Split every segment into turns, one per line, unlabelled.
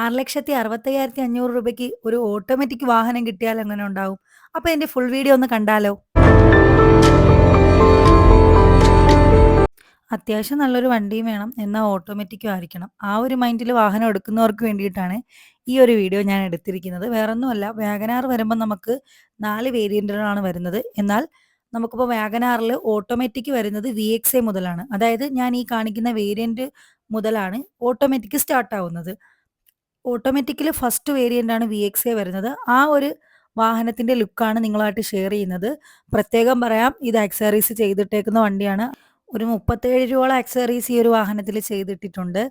ആറ് ലക്ഷത്തി അറുപത്തയ്യായിരത്തി അഞ്ഞൂറ് രൂപയ്ക്ക് ഒരു ഓട്ടോമാറ്റിക് വാഹനം കിട്ടിയാൽ എങ്ങനെ ഉണ്ടാവും? അപ്പൊ എന്റെ ഫുൾ വീഡിയോ ഒന്ന് കണ്ടാലോ? അത്യാവശ്യം നല്ലൊരു വണ്ടിയും വേണം. എന്നാൽ ഓട്ടോമാറ്റിക്കും ആയിരിക്കണം. ആ ഒരു മൈൻഡിൽ വാഹനം എടുക്കുന്നവർക്ക് വേണ്ടിയിട്ടാണ് ഈ ഒരു വീഡിയോ ഞാൻ എടുത്തിരിക്കുന്നത്. വേറൊന്നുമല്ല വാഗനാർ വരുമ്പോൾ നമുക്ക് നാല് വേരിയന്റുകളാണ് വരുന്നത്. എന്നാൽ നമുക്കിപ്പോൾ വാഗനാറിൽ ഓട്ടോമാറ്റിക് വരുന്നത് വി എക്സ് എ മുതലാണ്. അതായത് ഞാൻ ഈ കാണിക്കുന്ന വേരിയന്റ് മുതലാണ് ഓട്ടോമാറ്റിക് സ്റ്റാർട്ട് ആവുന്നത്. ഓട്ടോമാറ്റിക്കലി ഫസ്റ്റ് വേരിയന്റ് ആണ് വി എക്സ് എ വരുന്നത്. ആ ഒരു വാഹനത്തിന്റെ ലുക്കാണ് നിങ്ങളായിട്ട് ഷെയർ ചെയ്യുന്നത്. പ്രത്യേകം പറയാം ഇത് ആക്സറീസ് ചെയ്തിട്ടേക്കുന്ന വണ്ടിയാണ്. ഒരു മുപ്പത്തേഴ് രൂപയോളം ആക്സറീസ് ഈ ഒരു വാഹനത്തിൽ ചെയ്തിട്ടിട്ടുണ്ട്.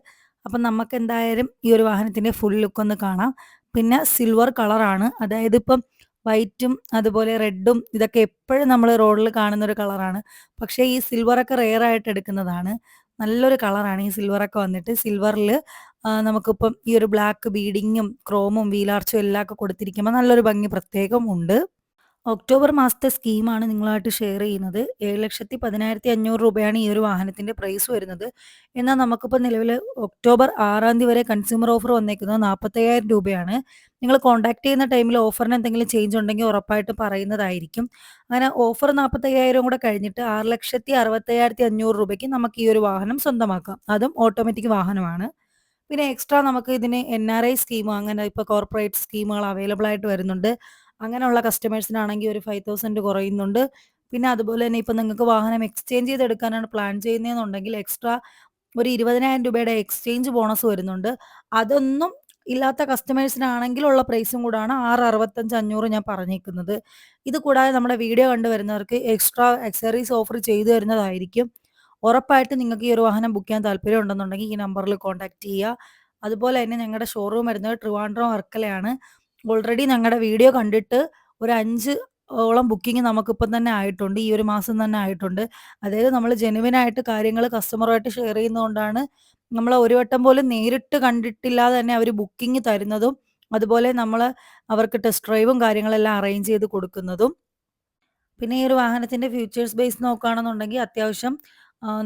അപ്പം നമുക്ക് എന്തായാലും ഈ ഒരു വാഹനത്തിന്റെ ഫുൾ ലുക്ക് ഒന്ന് കാണാം. പിന്നെ സിൽവർ കളറാണ് അതായത് ഇപ്പം വൈറ്റും അതുപോലെ റെഡും ഇതൊക്കെ എപ്പോഴും നമ്മൾ റോഡിൽ കാണുന്ന ഒരു കളറാണ് പക്ഷേ ഈ സിൽവറൊക്കെ റെയർ ആയിട്ട് എടുക്കുന്നതാണ്. നല്ലൊരു കളറാണ് ഈ സിൽവറൊക്കെ വന്നിട്ട്. സിൽവറിൽ നമുക്കിപ്പം ഈ ഒരു ബ്ലാക്ക് ബീഡിങ്ങും ക്രോമും വീലാർച്ചും എല്ലാം ഒക്കെ കൊടുത്തിരിക്കുമ്പോൾ നല്ലൊരു ഭംഗി പ്രത്യേകം ഉണ്ട്. ഒക്ടോബർ മാസത്തെ സ്കീമാണ് നിങ്ങളായിട്ട് ഷെയർ ചെയ്യുന്നത്. ഏഴ് ലക്ഷത്തി പതിനായിരത്തി അഞ്ഞൂറ് രൂപയാണ് ഈ ഒരു വാഹനത്തിന്റെ പ്രൈസ് വരുന്നത്. എന്നാൽ നമുക്കിപ്പോൾ നിലവിൽ ഒക്ടോബർ ആറാം തീയതി വരെ കൺസ്യൂമർ ഓഫർ വന്നേക്കുന്നത് നാൽപ്പത്തയ്യായിരം രൂപയാണ്. നിങ്ങൾ കോൺടാക്ട് ചെയ്യുന്ന ടൈമിൽ ഓഫറിന് എന്തെങ്കിലും ചേഞ്ച് ഉണ്ടെങ്കിൽ ഉറപ്പായിട്ട് പറയുന്നതായിരിക്കും. അങ്ങനെ ഓഫർ നാൽപ്പത്തയ്യായിരം കൂടെ കഴിഞ്ഞിട്ട് ആറ് ലക്ഷത്തി അറുപത്തയ്യായിരത്തി അഞ്ഞൂറ് രൂപയ്ക്ക് നമുക്ക് ഈ ഒരു വാഹനം സ്വന്തമാക്കാം. അതും ഓട്ടോമാറ്റിക് വാഹനമാണ്. പിന്നെ എക്സ്ട്രാ നമുക്ക് ഇതിന് എൻ ആർ ഐ സ്കീമോ അങ്ങനെ ഇപ്പോൾ കോർപ്പറേറ്റ് സ്കീമുകൾ അവൈലബിൾ ആയിട്ട് വരുന്നുണ്ട്. അങ്ങനെയുള്ള കസ്റ്റമേഴ്സിനാണെങ്കിൽ ഒരു ഫൈവ് തൗസൻഡ് കുറയുന്നുണ്ട്. പിന്നെ അതുപോലെ തന്നെ ഇപ്പം നിങ്ങൾക്ക് വാഹനം എക്സ്ചേഞ്ച് ചെയ്തെടുക്കാനാണ് പ്ലാൻ ചെയ്യുന്നതെന്നുണ്ടെങ്കിൽ എക്സ്ട്രാ ഒരു ഇരുപതിനായിരം രൂപയുടെ എക്സ്ചേഞ്ച് ബോണസ് വരുന്നുണ്ട്. അതൊന്നും ഇല്ലാത്ത കസ്റ്റമേഴ്സിനാണെങ്കിലുള്ള പ്രൈസും കൂടാണ് ആറ് അറുപത്തഞ്ച് അഞ്ഞൂറ് ഞാൻ പറഞ്ഞേക്കുന്നത്. ഇത് കൂടാതെ നമ്മുടെ വീഡിയോ കണ്ടുവരുന്നവർക്ക് എക്സ്ട്രാ അക്സറീസ് ഓഫർ ചെയ്തു തരുന്നതായിരിക്കും. ഉറപ്പായിട്ട് നിങ്ങൾക്ക് ഈ ഒരു വാഹനം ബുക്ക് ചെയ്യാൻ താല്പര്യം ഉണ്ടെന്നുണ്ടെങ്കിൽ ഈ നമ്പറിൽ കോൺടാക്ട് ചെയ്യുക. അതുപോലെ തന്നെ ഞങ്ങളുടെ ഷോറൂം വരുന്നത് ട്രിവാൻഡ്രം വർക്കലയാണ്. ഓൾറെഡി ഞങ്ങളുടെ വീഡിയോ കണ്ടിട്ട് ഒരു അഞ്ച് ഓളം ബുക്കിംഗ് നമുക്കിപ്പം തന്നെ ആയിട്ടുണ്ട്. ഈ ഒരു മാസം തന്നെ ആയിട്ടുണ്ട്. അതായത് നമ്മൾ ജെനുവിനായിട്ട് കാര്യങ്ങൾ കസ്റ്റമറുമായിട്ട് ഷെയർ ചെയ്യുന്നതുകൊണ്ടാണ് നമ്മൾ ഒരു വട്ടം പോലും നേരിട്ട് കണ്ടിട്ടില്ലാതെ തന്നെ അവർ ബുക്കിംഗ് തരുന്നതും അതുപോലെ നമ്മൾ അവർക്ക് ടെസ്റ്റ് ഡ്രൈവും കാര്യങ്ങളെല്ലാം അറേഞ്ച് ചെയ്ത് കൊടുക്കുന്നതും. പിന്നെ ഈ ഒരു വാഹനത്തിന്റെ ഫ്യൂച്ചേഴ്സ് ബേസ് നോക്കുകയാണെന്നുണ്ടെങ്കിൽ അത്യാവശ്യം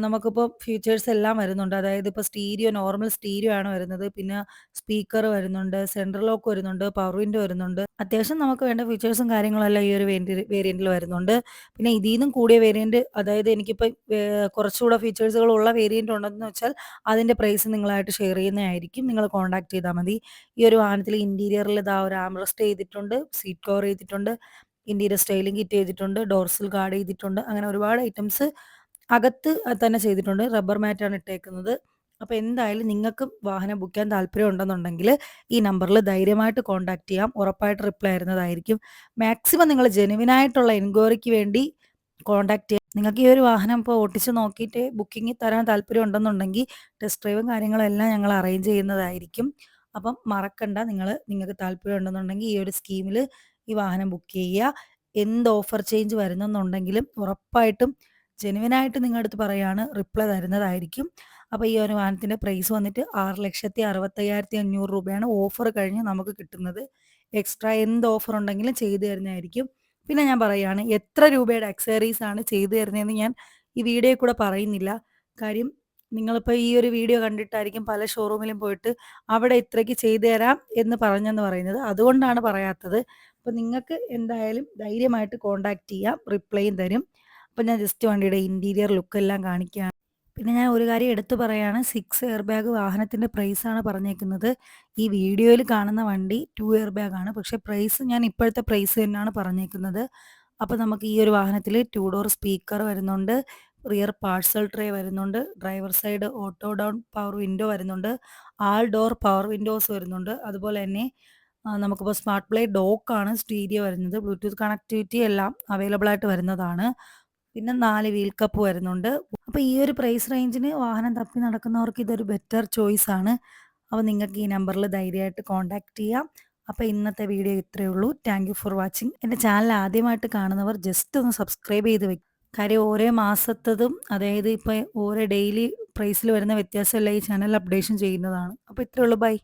നമുക്കിപ്പോൾ ഫീച്ചേഴ്സ് എല്ലാം വരുന്നുണ്ട്. അതായത് ഇപ്പോൾ സ്റ്റീരിയോ നോർമൽ സ്റ്റീരിയോ ആണ് വരുന്നത്. പിന്നെ സ്പീക്കർ വരുന്നുണ്ട്, സെൻട്രൽ ലോക്ക് വരുന്നുണ്ട്, പവർ വിൻഡോ വരുന്നുണ്ട്. അത്യാവശ്യം നമുക്ക് വേണ്ട ഫീച്ചേഴ്സും കാര്യങ്ങളെല്ലാം ഈ ഒരു വേരിയ വേരിയന്റിൽ വരുന്നുണ്ട്. പിന്നെ ഇതിന്നും കൂടിയ വേരിയന്റ് അതായത് എനിക്കിപ്പോൾ കുറച്ചുകൂടെ ഫീച്ചേഴ്സുകൾ ഉള്ള വേരിയന്റ് ഉണ്ടെന്ന് വെച്ചാൽ അതിന്റെ പ്രൈസ് നിങ്ങളായിട്ട് ഷെയർ ചെയ്യുന്നതായിരിക്കും. നിങ്ങൾ കോൺടാക്ട് ചെയ്താൽ മതി. ഈ ഒരു വാഹനത്തിൽ ഇന്റീരിയറിൽ ഇതാ ഒരു ആംറസ്റ്റ് ചെയ്തിട്ടുണ്ട്, സീറ്റ് കവർ ചെയ്തിട്ടുണ്ട്, ഇന്റീരിയർ സ്റ്റൈലിംഗ് കിറ്റ് ചെയ്തിട്ടുണ്ട്, ഡോർസിൽ ഗാർഡ് ചെയ്തിട്ടുണ്ട്. അങ്ങനെ ഒരുപാട് ഐറ്റംസ് അകത്ത് തന്നെ ചെയ്തിട്ടുണ്ട്. റബ്ബർ മാറ്റാണ് ഇട്ടേക്കുന്നത്. അപ്പോൾ എന്തായാലും നിങ്ങൾക്ക് വാഹനം ബുക്ക് ചെയ്യാൻ താല്പര്യം ഉണ്ടെന്നുണ്ടെങ്കിൽ ഈ നമ്പറിൽ ധൈര്യമായിട്ട് കോൺടാക്ട് ചെയ്യാം. ഉറപ്പായിട്ട് റിപ്ലൈ ആയിരുന്നതായിരിക്കും മാക്സിമം നിങ്ങൾ ജെനുവിനായിട്ടുള്ള എൻക്വയറിക്ക് വേണ്ടി കോൺടാക്ട് ചെയ്യാം. നിങ്ങൾക്ക് ഈ ഒരു വാഹനം ഇപ്പോൾ ഓട്ടിച്ച് നോക്കിയിട്ട് ബുക്കിംഗ് തരാൻ താല്പര്യം ഉണ്ടെന്നുണ്ടെങ്കിൽ ടെസ്റ്റ് ഡ്രൈവും കാര്യങ്ങളും എല്ലാം ഞങ്ങൾ അറേഞ്ച് ചെയ്യുന്നതായിരിക്കും. അപ്പം മറക്കണ്ട നിങ്ങൾ നിങ്ങൾക്ക് താല്പര്യം ഉണ്ടെന്നുണ്ടെങ്കിൽ ഈ ഒരു സ്കീമിൽ ഈ വാഹനം ബുക്ക് ചെയ്യുക. എന്ത് ഓഫർ ചേഞ്ച് വരുന്നെന്നുണ്ടെങ്കിലും ഉറപ്പായിട്ടും ജെനുവിനായിട്ട് നിങ്ങളുടെ അടുത്ത് പറയാണ് റിപ്ലൈ തരുന്നതായിരിക്കും. അപ്പോൾ ഈ ഒരു വാഹനത്തിന്റെ പ്രൈസ് വന്നിട്ട് ആറ് ലക്ഷത്തി അറുപത്തയ്യായിരത്തി അഞ്ഞൂറ് രൂപയാണ് ഓഫർ കഴിഞ്ഞ് നമുക്ക് കിട്ടുന്നത്. എക്സ്ട്രാ എന്ത് ഓഫർ ഉണ്ടെങ്കിലും ചെയ്തു തരുന്നതായിരിക്കും. പിന്നെ ഞാൻ പറയുകയാണ് എത്ര രൂപയുടെ അക്സറീസ് ആണ് ചെയ്തു തരുന്നതെന്ന് ഞാൻ ഈ വീഡിയോയിൽ കൂടെ പറയുന്നില്ല. കാര്യം നിങ്ങളിപ്പോൾ ഈ ഒരു വീഡിയോ കണ്ടിട്ടായിരിക്കും പല ഷോറൂമിലും പോയിട്ട് അവിടെ ഇത്രയ്ക്ക് ചെയ്തു തരാം എന്ന് പറഞ്ഞെന്ന് പറയുന്നത്. അതുകൊണ്ടാണ് പറയാത്തത്. അപ്പോൾ നിങ്ങൾക്ക് എന്തായാലും ധൈര്യമായിട്ട് കോണ്ടാക്ട് ചെയ്യാം. റിപ്ലൈയും തരും. അപ്പോൾ ഞാൻ ജസ്റ്റ് വണ്ടിയുടെ ഇന്റീരിയർ ലുക്കെല്ലാം കാണിക്കുകയാണ്. പിന്നെ ഞാൻ ഒരു കാര്യം എടുത്തു പറയാണ്. സിക്സ് എയർ ബാഗ് വാഹനത്തിന്റെ ആണ് പറഞ്ഞേക്കുന്നത്. ഈ വീഡിയോയിൽ കാണുന്ന വണ്ടി ടു എയർ ആണ്. പക്ഷേ പ്രൈസ് ഞാൻ ഇപ്പോഴത്തെ പ്രൈസ് തന്നെയാണ് പറഞ്ഞേക്കുന്നത്. അപ്പോൾ നമുക്ക് ഈ ഒരു വാഹനത്തിൽ ടു ഡോർ സ്പീക്കർ വരുന്നുണ്ട്. റിയർ പാഴ്സൽ ട്രേ വരുന്നുണ്ട്. Driver side auto down power window വരുന്നുണ്ട്. ആൾ ഡോർ പവർ വിൻഡോസ് വരുന്നുണ്ട്. അതുപോലെ തന്നെ നമുക്കിപ്പോൾ സ്മാർട്ട് പ്ലേ ഡോക്കാണ് സ്റ്റീരിയോ വരുന്നത്. ബ്ലൂടൂത്ത് കണക്ടിവിറ്റി എല്ലാം അവൈലബിൾ ആയിട്ട് വരുന്നതാണ്. പിന്നെ നാല് വീൽ കപ്പ് വരുന്നുണ്ട്. അപ്പോൾ ഈ ഒരു പ്രൈസ് റേഞ്ചിന് വാഹനം തപ്പി നടക്കുന്നവർക്ക് ഇതൊരു ബെറ്റർ ചോയ്സ് ആണ്. അപ്പോൾ നിങ്ങൾക്ക് ഈ നമ്പറിൽ ധൈര്യമായിട്ട് കോൺടാക്ട് ചെയ്യാം. അപ്പോൾ ഇന്നത്തെ വീഡിയോ ഇത്രയേ ഉള്ളൂ. Thank you for watching. എന്റെ ചാനൽ ആദ്യമായിട്ട് കാണുന്നവർ ജസ്റ്റ് ഒന്ന് സബ്സ്ക്രൈബ് ചെയ്ത് വെക്കും കാര്യം ഓരോ മാസത്തതും അതായത് ഇപ്പൊ ഓരോ ഡെയിലി പ്രൈസിൽ വരുന്ന വ്യത്യാസമല്ല ഈ ചാനൽ അപ്ഡേഷൻ ചെയ്യുന്നതാണ്. അപ്പോൾ ഇത്രയേ ഉള്ളൂ. ബൈ.